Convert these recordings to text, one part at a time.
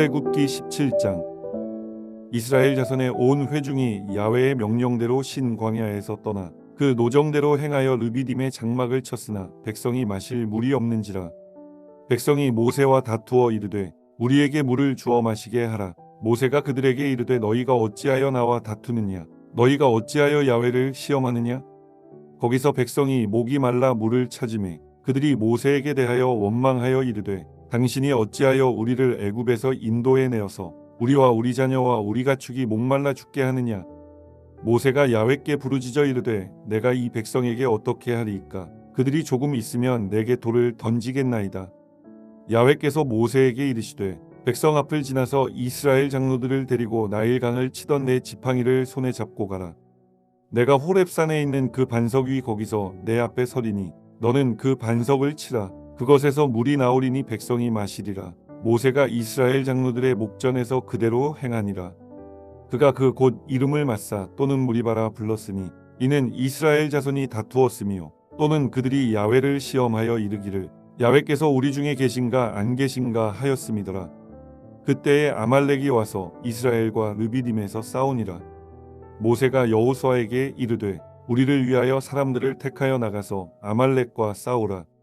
출애굽기 17장. 이스라엘 자손의 온 회중이 야훼의 명령대로 신 광야에서 떠나 그 노정대로 행하여 르비딤의 장막을 쳤으나 백성이 마실 물이 없는지라. 백성이 모세와 다투어 이르되 우리에게 물을 주어 마시게 하라. 모세가 그들에게 이르되 너희가 어찌하여 나와 다투느냐? 너희가 어찌하여 야훼를 시험하느냐? 거기서 백성이 목이 말라 물을 찾으매 그들이 모세에게 대하여 원망하여 이르되 당신이 어찌하여 우리를 애굽에서 인도해 내어서 우리와 우리 자녀와 우리 가축이 목말라 죽게 하느냐? 모세가 야훼께 부르짖어 이르되 내가 이 백성에게 어떻게 하리이까? 그들이 조금 있으면 내게 돌을 던지겠나이다. 야훼께서 모세에게 이르시되 백성 앞을 지나서 이스라엘 장로들을 데리고 나일강을 치던 내 지팡이를 손에 잡고 가라. 내가 호렙산에 있는 그 반석 위 거기서 내 앞에 서리니 너는 그 반석을 치라 그것에서 물이 나오리니 백성이 마시리라. 모세가 이스라엘 장로들의 목전에서 그대로 행하니라. 그가 그곳 이름을 맞사 또는 무리바라 불렀으니 이는 이스라엘 자손이 다투었으며 또는 그들이 야훼를 시험하여 이르기를 야훼께서 우리 중에 계신가 안 계신가 하였음이더라. 그때에 아말렉이 와서 이스라엘과 르비딤에서 싸우니라. 모세가 여호수아에게 이르되 우리를 위하여 사람들을 택하여 나가서 아말렉과 싸우라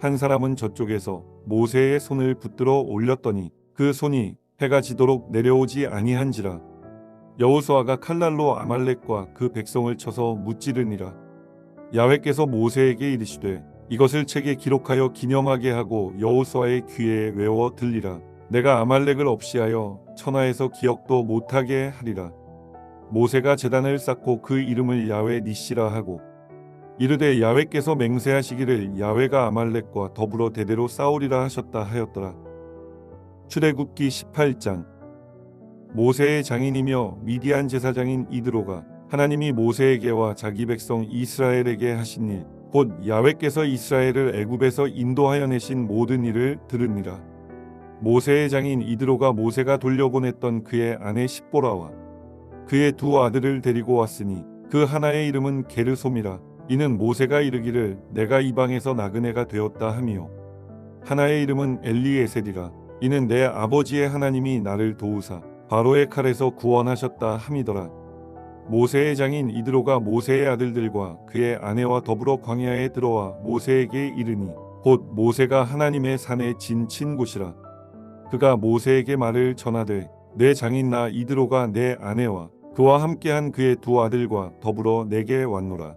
한 사람은 저쪽에서 모세의 손을 붙들어 올렸더니 그 손이 해가 지도록 내려오지 아니한지라 여호수아가 칼날로 아말렉과 그 백성을 쳐서 무찌르니라. 야훼께서 모세에게 이르시되 이것을 책에 기록하여 기념하게 하고 여호수아의 귀에 외워 들리라. 내가 아말렉을 없이하여 천하에서 기억도 못하게 하리라. 모세가 제단을 쌓고 그 이름을 야훼 니시라 하고 이르되 야훼께서 맹세하시기를 야훼가 아말렉과 더불어 대대로 싸우리라 하셨다 하였더라. 출애굽기 18장 모세의 장인이며 미디안 제사장인 이드로가 하나님이 모세에게와 자기 백성 이스라엘에게 하신 일 곧 야훼께서 이스라엘을 애굽에서 인도하여 내신 모든 일을 들으니라. 모세의 장인 이드로가 모세가 돌려보냈던 그의 아내 십보라와 그의 두 아들을 데리고 왔으니 그 하나의 이름은 게르솜이라 이는 모세가 이르기를 내가 이방에서 나그네가 되었다 하미요. 하나의 이름은 엘리에셀이라 이는 내 아버지의 하나님이 나를 도우사 바로의 칼에서 구원하셨다 함이더라. 모세의 장인 이드로가 모세의 아들들과 그의 아내와 더불어 광야에 들어와 모세에게 이르니 곧 모세가 하나님의 산에 진친 곳이라. 그가 모세에게 말을 전하되 내 장인 나 이드로가 내 아내와 그와 함께한 그의 두 아들과 더불어 내게 왔노라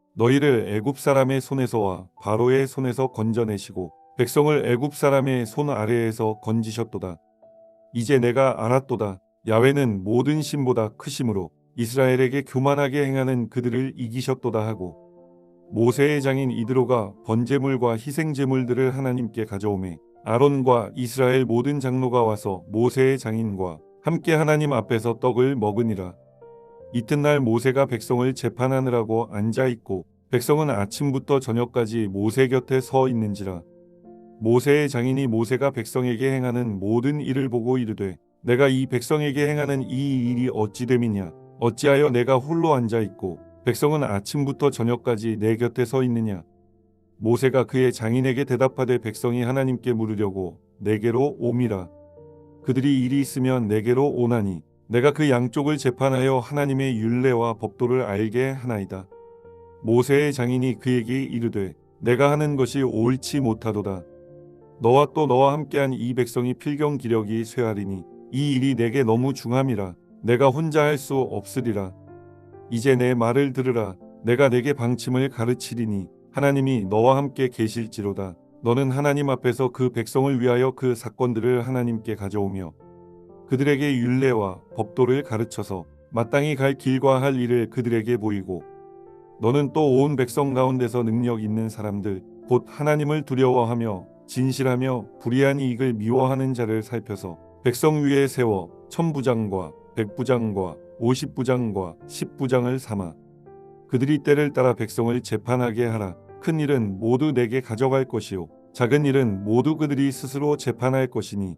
너희를 애굽 사람의 손에서와 바로의 손에서 건져내시고 백성을 애굽 사람의 손 아래에서 건지셨도다. 이제 내가 알았도다. 야훼는 모든 신보다 크심으로 이스라엘에게 교만하게 행하는 그들을 이기셨도다 하고 모세의 장인 이드로가 번제물과 희생제물들을 하나님께 가져오매 아론과 이스라엘 모든 장로가 와서 모세의 장인과 함께 하나님 앞에서 떡을 먹으니라. 이튿날 모세가 백성을 재판하느라고 앉아 있고 백성은 아침부터 저녁까지 모세 곁에 서 있는지라. 모세의 장인이 모세가 백성에게 행하는 모든 일을 보고 이르되 내가 이 백성에게 행하는 이 일이 어찌 됨이냐? 어찌하여 내가 홀로 앉아 있고 백성은 아침부터 저녁까지 내 곁에 서 있느냐? 모세가 그의 장인에게 대답하되 백성이 하나님께 물으려고 내게로 옴이라. 그들이 일이 있으면 내게로 오나니 내가 그 양쪽을 재판하여 하나님의 율례와 법도를 알게 하나이다. 모세의 장인이 그에게 이르되 내가 하는 것이 옳지 못하도다. 너와 또 너와 함께한 이 백성이 필경 기력이 쇠하리니 이 일이 내게 너무 중함이라. 내가 혼자 할 수 없으리라. 이제 내 말을 들으라. 내가 내게 방침을 가르치리니 하나님이 너와 함께 계실지로다. 너는 하나님 앞에서 그 백성을 위하여 그 사건들을 하나님께 가져오며 그들에게 율례와 법도를 가르쳐서 마땅히 갈 길과 할 일을 그들에게 보이고 너는 또 온 백성 가운데서 능력 있는 사람들 곧 하나님을 두려워하며 진실하며 불의한 이익을 미워하는 자를 살펴서 백성 위에 세워 천부장과 백부장과 오십부장과 십부장을 삼아 그들이 때를 따라 백성을 재판하게 하라. 큰 일은 모두 내게 가져갈 것이요 작은 일은 모두 그들이 스스로 재판할 것이니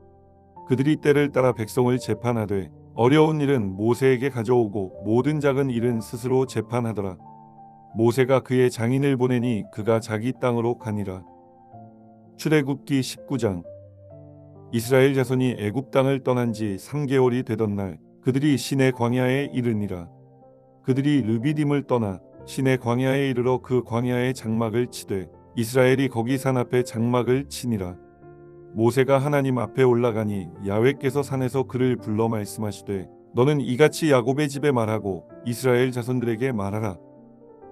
그들이 때를 따라 백성을 재판하되 어려운 일은 모세에게 가져오고 모든 작은 일은 스스로 재판하더라. 모세가 그의 장인을 보내니 그가 자기 땅으로 가니라. 출애굽기 19장 이스라엘 자손이 애굽 땅을 떠난 지 3개월이 되던 날 그들이 시내 광야에 이르니라. 그들이 르비딤을 떠나 시내 광야에 이르러 그 광야에 장막을 치되 이스라엘이 거기 산 앞에 장막을 치니라. 모세가 하나님 앞에 올라가니 야훼께서 산에서 그를 불러 말씀하시되 너는 이같이 야곱의 집에 말하고 이스라엘 자손들에게 말하라.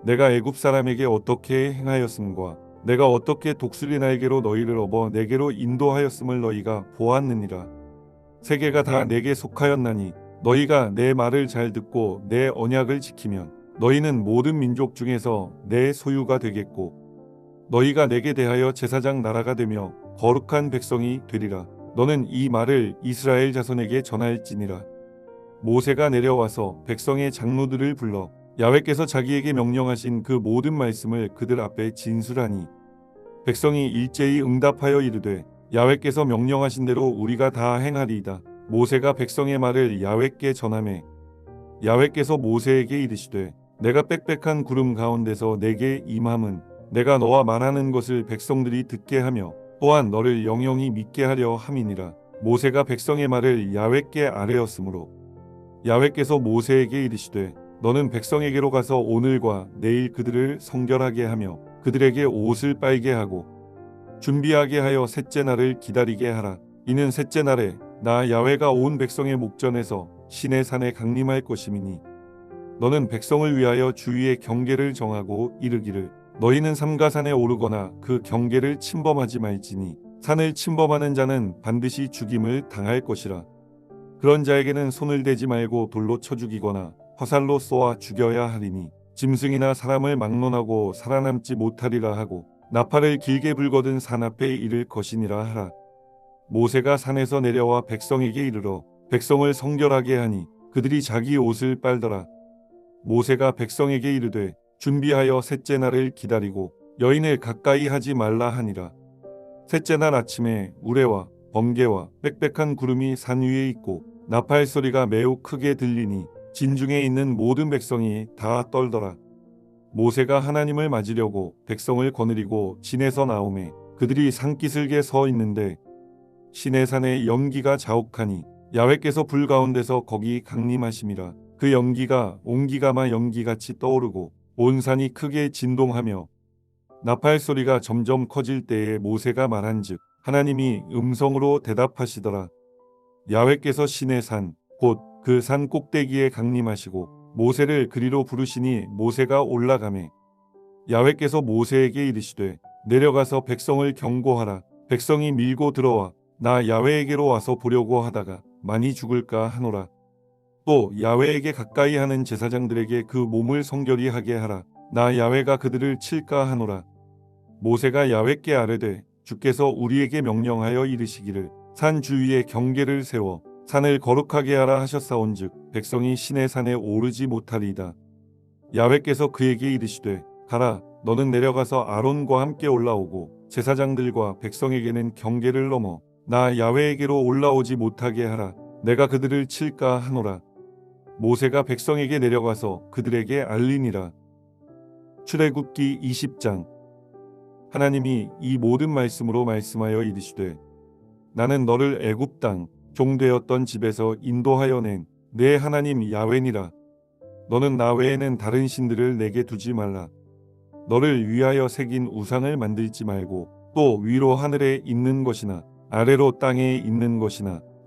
내가 애굽 사람에게 어떻게 행하였음과 내가 어떻게 독수리 날개로 너희를 업어 내게로 인도하였음을 너희가 보았느니라. 세계가 다 내게 속하였나니 너희가 내 말을 잘 듣고 내 언약을 지키면 너희는 모든 민족 중에서 내 소유가 되겠고 너희가 내게 대하여 제사장 나라가 되며 거룩한 백성이 되리라. 너는 이 말을 이스라엘 자손에게 전할지니라. 모세가 내려와서 백성의 장로들을 불러 야훼께서 자기에게 명령하신 그 모든 말씀을 그들 앞에 진술하니 백성이 일제히 응답하여 이르되 야훼께서 명령하신 대로 우리가 다 행하리이다. 모세가 백성의 말을 야훼께 전하매 야훼께서 모세에게 이르시되 내가 빽빽한 구름 가운데서 내게 임함은 내가 너와 말하는 것을 백성들이 듣게 하며 또한 너를 영영히 믿게 하려 함이니라. 모세가 백성의 말을 야훼께 아뢰었으므로 야훼께서 모세에게 이르시되 너는 백성에게로 가서 오늘과 내일 그들을 성결하게 하며 그들에게 옷을 빨게 하고 준비하게 하여 셋째 날을 기다리게 하라. 이는 셋째 날에 나 야훼가 온 백성의 목전에서 신의 산에 강림할 것임이니 너는 백성을 위하여 주위의 경계를 정하고 이르기를 너희는 삼가산에 오르거나 그 경계를 침범하지 말지니 산을 침범하는 자는 반드시 죽임을 당할 것이라. 그런 자에게는 손을 대지 말고 돌로 쳐 죽이거나 화살로 쏘아 죽여야 하리니 짐승이나 사람을 막론하고 살아남지 못하리라 하고 나팔을 길게 불거든 산 앞에 이를 것이니라 하라. 모세가 산에서 내려와 백성에게 이르러 백성을 성결하게 하니 그들이 자기 옷을 빨더라. 모세가 백성에게 이르되 준비하여 셋째 날을 기다리고 여인을 가까이 하지 말라 하니라. 셋째 날 아침에 우레와 번개와 빽빽한 구름이 산 위에 있고 나팔 소리가 매우 크게 들리니 진중에 있는 모든 백성이 다 떨더라. 모세가 하나님을 맞으려고 백성을 거느리고 진에서 나오매 그들이 산기슭에 서 있는데 시내 산에 연기가 자욱하니 야훼께서 불 가운데서 거기 강림하심이라 그 연기가 옹기가마 연기같이 떠오르고 온 산이 크게 진동하며 나팔 소리가 점점 커질 때에 모세가 말한즉 하나님이 음성으로 대답하시더라. 야훼께서 시내 산곧 그 산 꼭대기에 강림하시고 모세를 그리로 부르시니 모세가 올라가매 야훼께서 모세에게 이르시되 내려가서 백성을 경고하라. 백성이 밀고 들어와 나 야훼에게로 와서 보려고 하다가 많이 죽을까 하노라 또 야훼에게 가까이 하는 제사장들에게 그 몸을 성결히 하게 하라. 나 야훼가 그들을 칠까 하노라. 모세가 야훼께 아뢰되 주께서 우리에게 명령하여 이르시기를 산 주위에 경계를 세워 산을 거룩하게 하라 하셨사온즉 백성이 신의 산에 오르지 못하리이다. 야훼께서 그에게 이르시되 가라 너는 내려가서 아론과 함께 올라오고 제사장들과 백성에게는 경계를 넘어 나 야훼에게로 올라오지 못하게 하라. 내가 그들을 칠까 하노라 모세가 백성에게 내려가서 그들에게 알리니라. 출애굽기 20장. 하나님이 이 모든 말씀으로 말씀하여 이르시되 나는 너를 애굽 땅 종되었던 집에서 인도하여 낸 내 하나님 야훼니라. 너는 나 외에는 다른 신들을 내게 두지 말라. 너를 위하여 새긴 우상을 만들지 말고 또 위로 하늘에 있는 것이나 아래로 땅에 있는 것이나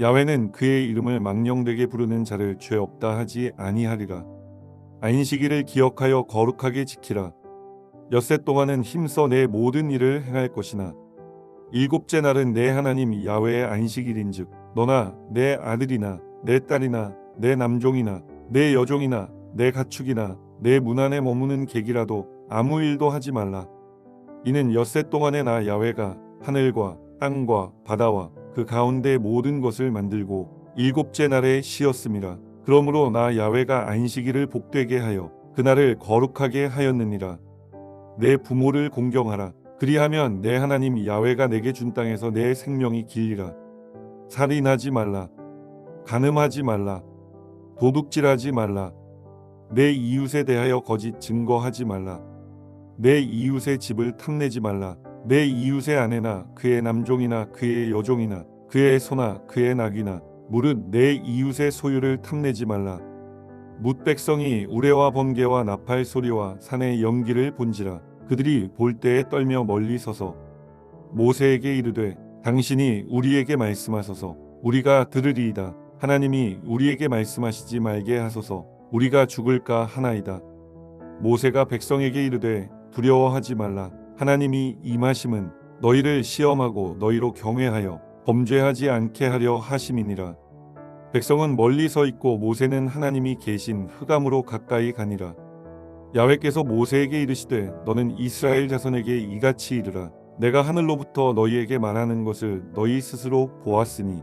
야훼는 그의 이름을 망령되게 부르는 자를 죄 없다 하지 아니하리라. 안식일을 기억하여 거룩하게 지키라. 엿새 동안은 힘써 내 모든 일을 행할 것이나 일곱째 날은 내 하나님 야훼의 안식일인즉 너나 내 아들이나 내 딸이나 내 남종이나 내 여종이나 내 가축이나 내 문 안에 머무는 객이라도 아무 일도 하지 말라. 이는 엿새 동안에 나 야훼가 하늘과 땅과 바다와 그 가운데 모든 것을 만들고 일곱째 날에 쉬었음이라 그러므로 나 야훼가 안식일을 복되게 하여 그날을 거룩하게 하였느니라 내 부모를 공경하라 그리하면 내 하나님 야훼가 내게 준 땅에서 내 생명이 길리라. 살인하지 말라. 간음하지 말라. 도둑질하지 말라. 내 이웃에 대하여 거짓 증거하지 말라. 내 이웃의 집을 탐내지 말라. 내 이웃의 아내나 그의 남종이나 그의 여종이나 그의 소나 그의 낙이나 무릇 내 이웃의 소유를 탐내지 말라. 뭇 백성이 우레와 번개와 나팔 소리와 산의 연기를 본지라. 그들이 볼 때에 떨며 멀리 서서 모세에게 이르되 당신이 우리에게 말씀하소서. 우리가 들으리이다. 하나님이 우리에게 말씀하시지 말게 하소서. 우리가 죽을까 하나이다. 모세가 백성에게 이르되 두려워하지 말라 하나님이 임하심은 너희를 시험하고 너희로 경외하여 범죄하지 않게 하려 하심이니라. 백성은 멀리 서 있고 모세는 하나님이 계신 흑암으로 가까이 가니라. 야훼께서 모세에게 이르시되 너는 이스라엘 자손에게 이같이 이르라. 내가 하늘로부터 너희에게 말하는 것을 너희 스스로 보았으니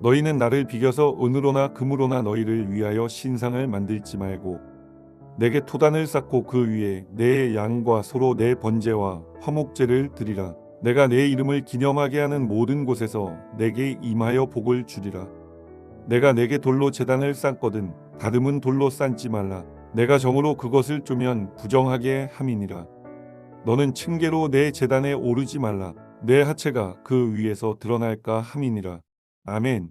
너희는 나를 비겨서 은으로나 금으로나 너희를 위하여 신상을 만들지 말고 내게 토단을 쌓고 그 위에 내 양과 소로 내 번제와 화목제를 드리라 내가 내 이름을 기념하게 하는 모든 곳에서 내게 임하여 복을 주리라 내가 내게 돌로 제단을 쌓거든 다듬은 돌로 쌓지 말라 내가 정으로 그것을 쪼면 부정하게 함이니라. 너는 층계로 내 재단에 오르지 말라. 내 하체가 그 위에서 드러날까 함이니라. 아멘.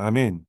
아멘